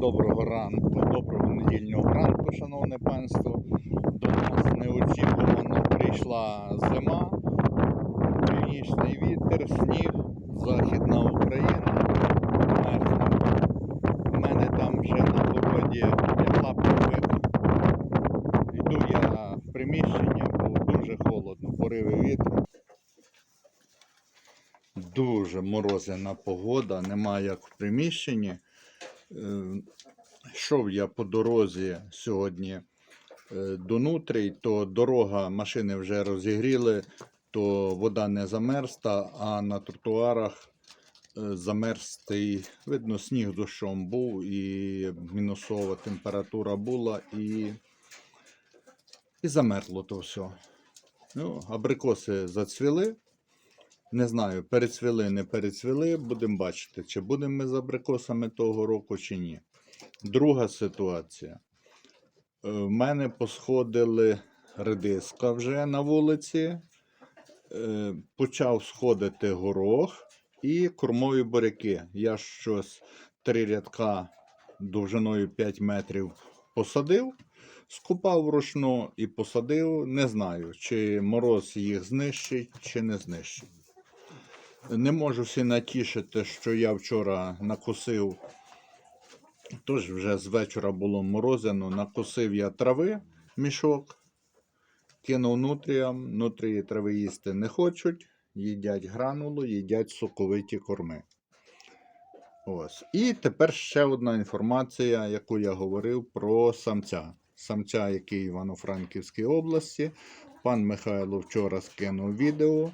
доброго ранку, доброго недільного ранку, шановне панство. До нас неочікувано прийшла зима, північний вітер, сніг, Західна Україна. У мене там вже на городі як лапник. Йду я в приміщення, бо дуже холодно, пориви вітру. Дуже морозяна погода, немає як в приміщенні. Е, Йшов я по дорозі сьогодні е, до Нутрій, то дорога, машини вже розігріли, то вода не замерзла, а на тротуарах е, замерзтий, видно, сніг дощом був, і мінусова температура була, і, і замерзло то все. Ну, абрикоси зацвіли. Не знаю, перецвіли, не перецвіли, будемо бачити, чи будемо ми з абрикосами того року, чи ні. Друга ситуація. Е, В мене посходили редиска вже на вулиці, е, почав сходити горох і кормові буряки. Я щось три рядка довжиною 5 метрів посадив, скупав вручну і посадив. Не знаю, чи мороз їх знищить, чи не знищить. Не можу всі натішити, що я вчора накосив. Тож вже з вечора було морозяно, накосив я трави мішок, кинув нутріям, нутрії трави їсти не хочуть, їдять гранулу, їдять соковиті корми. Ось. І тепер ще одна інформація, яку я говорив про самця. Самця, який в Івано-Франківській області. Пан Михайло вчора скинув відео.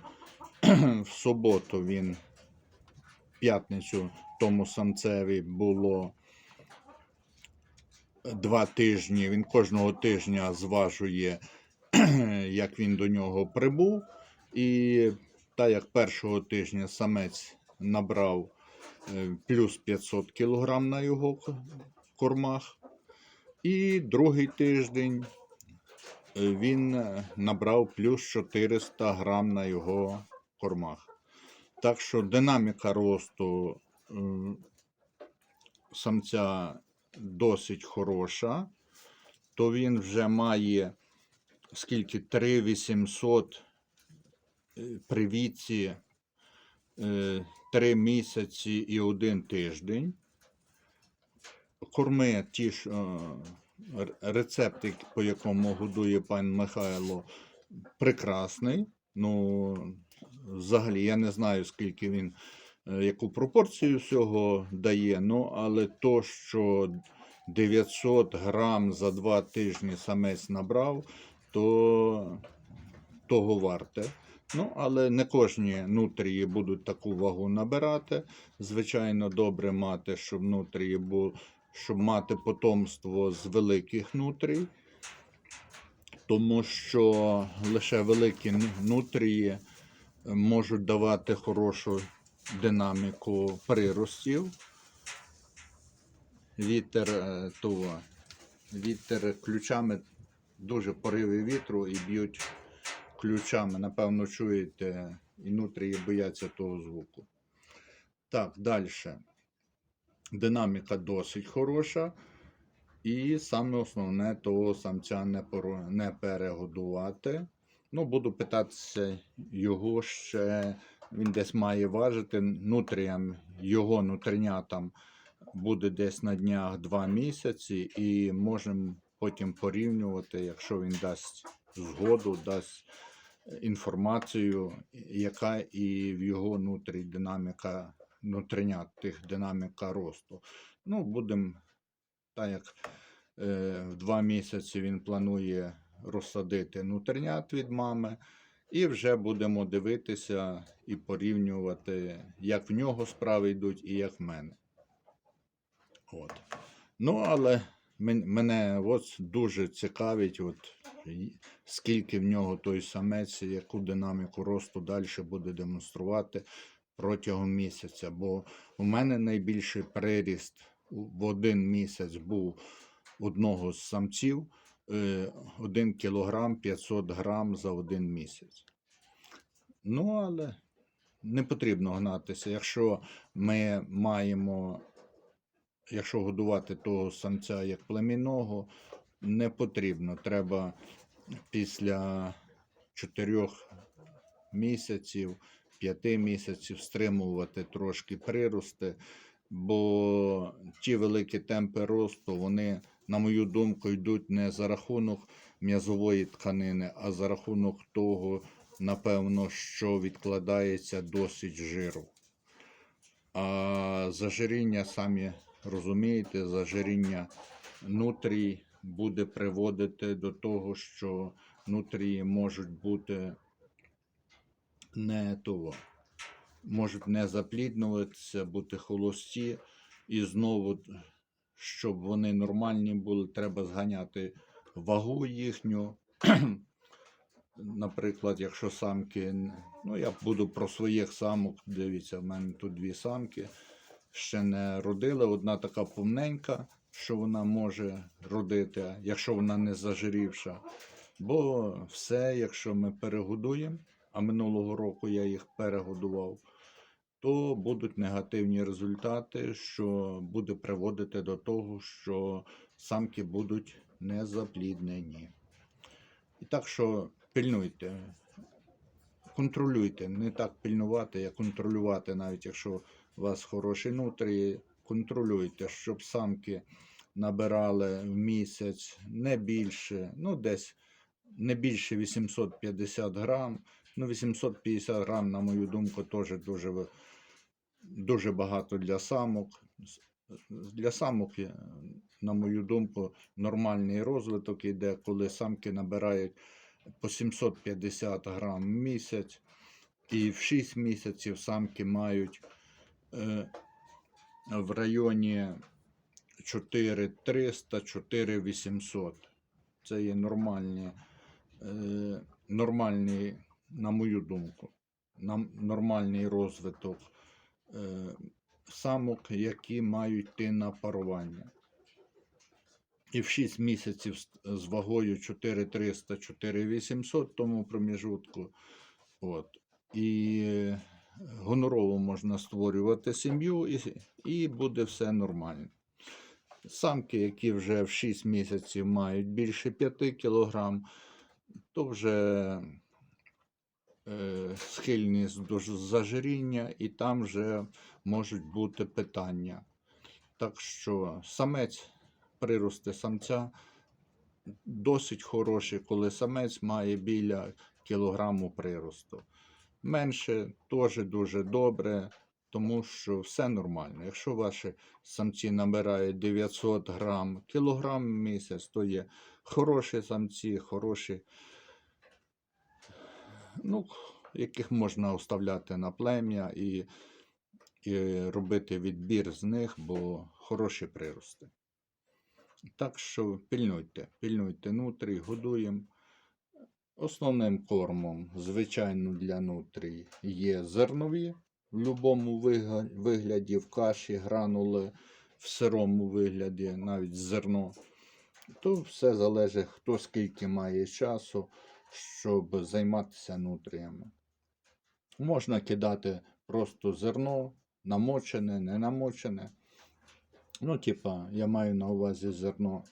В суботу він, п'ятницю, тому самцеві було два тижні. Він кожного тижня зважує, як він до нього прибув. І так як першого тижня самець набрав е, плюс 500 кг на його кормах. І другий тиждень е, він набрав плюс 400 грам на його кормах. Так що динаміка росту е, самця досить хороша, то він вже має скільки 3800 е, при віці 3 місяці і 1 тиждень. Корми ті ж е, р- рецепт, як- по якому годує пан Михайло, прекрасний. Ну, взагалі, я не знаю, скільки він, е, яку пропорцію всього дає, ну, але то, що 900 грам за два тижні самець набрав, то того варте. Ну, але не кожні нутрії будуть таку вагу набирати. Звичайно, добре мати, щоб нутрії бу... щоб мати потомство з великих нутрій, тому що лише великі ну- нутрії можуть давати хорошу динаміку приростів. Вітер е, того, вітер ключами, дуже пориви вітру і б'ють ключами. Напевно, чуєте, і нутрії бояться того звуку. Так, далі. Динаміка досить хороша. І саме основне, того самця не перегодувати. Ну, буду питатися його ще. Він десь має важити нутріям, його нутринятам буде десь на днях 2 місяці, і можемо потім порівнювати, якщо він дасть згоду, дасть інформацію, яка і в його нутрі динаміка нутринят, тих динаміка росту. Ну, будемо, так як е, в два місяці він планує розсадити нутринят від мами, і вже будемо дивитися і порівнювати, як в нього справи йдуть і як в мене. От. Ну, але мене от дуже цікавить, от, скільки в нього той самець, яку динаміку росту далі буде демонструвати протягом місяця. Бо у мене найбільший приріст в один місяць був одного з самців 1 кілограм 500 грам за один місяць. Ну, але не потрібно гнатися. Якщо ми маємо якщо годувати того самця як племінного, не потрібно. Треба після 4 місяців, 5 місяців стримувати трошки прирости, бо ті великі темпи росту, вони, на мою думку, йдуть не за рахунок м'язової тканини, а за рахунок того, напевно, що відкладається досить жиру. А зажиріння, самі розумієте, зажиріння нутрій буде приводити до того, що нутрії можуть бути не того, можуть не запліднуватися, бути холості, і знову, щоб вони нормальні були, треба зганяти вагу їхню. Наприклад, якщо самки, ну я буду про своїх самок, дивіться, в мене тут дві самки ще не родили. Одна така повненька, що вона може родити, якщо вона не зажирівша. Бо все, якщо ми перегодуємо, а минулого року я їх перегодував, то будуть негативні результати, що буде приводити до того, що самки будуть незапліднені. І так що пильнуйте, контролюйте, не так пильнувати, як контролювати, навіть якщо у вас хороші нутрії, контролюйте, щоб самки набирали в місяць не більше, ну десь не більше 850 грам. Ну, 850 грам, на мою думку, теж дуже, дуже багато для самок. Для самок, е, на мою думку, нормальний розвиток іде, коли самки набирають по 750 грам в місяць, і в 6 місяців самки мають е, в районі 4300, 4800. Це є нормальні, е, нормальний, на мою думку, нам, нормальний розвиток е, самок, які мають йти на парування. І в 6 місяців з- вагою 4300, 4800 тому проміжутку. От. І е, гонорово можна створювати сім'ю, і, і буде все нормально. Самки, які вже в 6 місяців мають більше 5 кг, то вже схильність до зажиріння, і там вже можуть бути питання. Так що самець, прирости самця досить хороші, коли самець має біля кілограму приросту. Менше теж дуже добре, тому що все нормально. Якщо ваші самці набирають 900 грам, кілограм в місяць, то є хороші самці, хороші, ну, яких можна оставляти на плем'я і, і робити відбір з них, бо хороші прирости. Так що пильнуйте, пильнуйте нутрій, годуємо. Основним кормом, звичайно, для нутрій є зернові в будь-якому вигляді, в каші, гранули, в сирому вигляді, навіть зерно. То все залежить, хто скільки має часу, щоб займатися нутріями. Можна кидати просто зерно, намочене, не намочене. Ну, типа, я маю на увазі зерно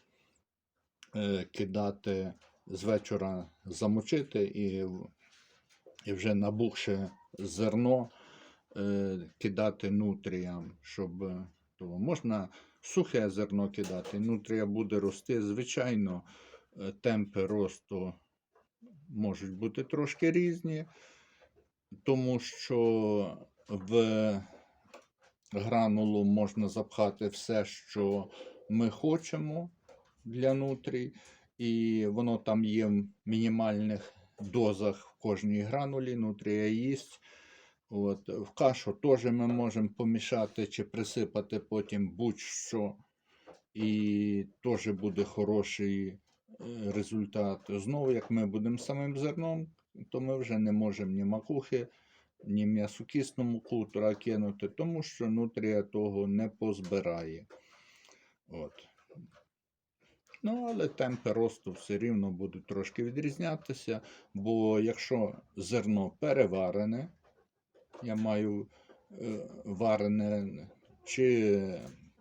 е, кидати з вечора замочити і, і вже набухше зерно е, кидати нутріям, щоб то можна сухе зерно кидати, нутрія буде рости. Звичайно, е, темпи росту можуть бути трошки різні, тому що в гранулу можна запхати все, що ми хочемо для нутрій, і воно там є в мінімальних дозах в кожній гранулі, нутрія їсть. От, в кашу теж ми можемо помішати чи присипати потім будь-що, і теж буде хороший результат. Знову, як ми будемо самим зерном, то ми вже не можемо ні макухи, ні м'ясокісну муку туди кинути, тому що нутрія того не позбирає. От. Ну, але темпи росту все рівно будуть трошки відрізнятися, бо якщо зерно переварене, я маю е, варене чи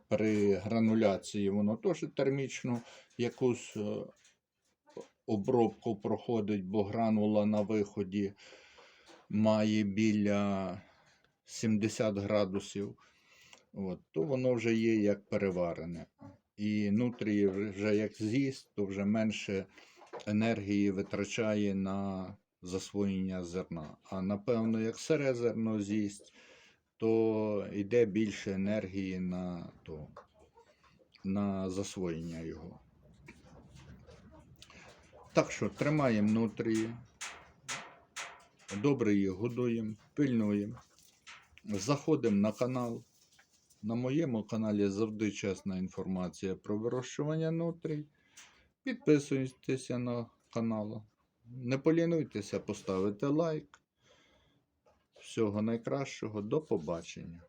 при грануляції воно теж термічну якусь е, обробку проходить, бо гранула на виході має біля 70 градусів. От, то воно вже є як переварене. І нутрії вже як з'їсть, то вже менше енергії витрачає на засвоєння зерна. А напевно, як сире зерно з'їсть, то йде більше енергії на, то, на засвоєння його. Так що тримаємо нутрії, добре їх годуємо, пильнуємо. Заходимо на канал. На моєму каналі завжди чесна інформація про вирощування нутрій. Підписуйтеся на канал. Не полінуйтеся поставити лайк. Всього найкращого, до побачення.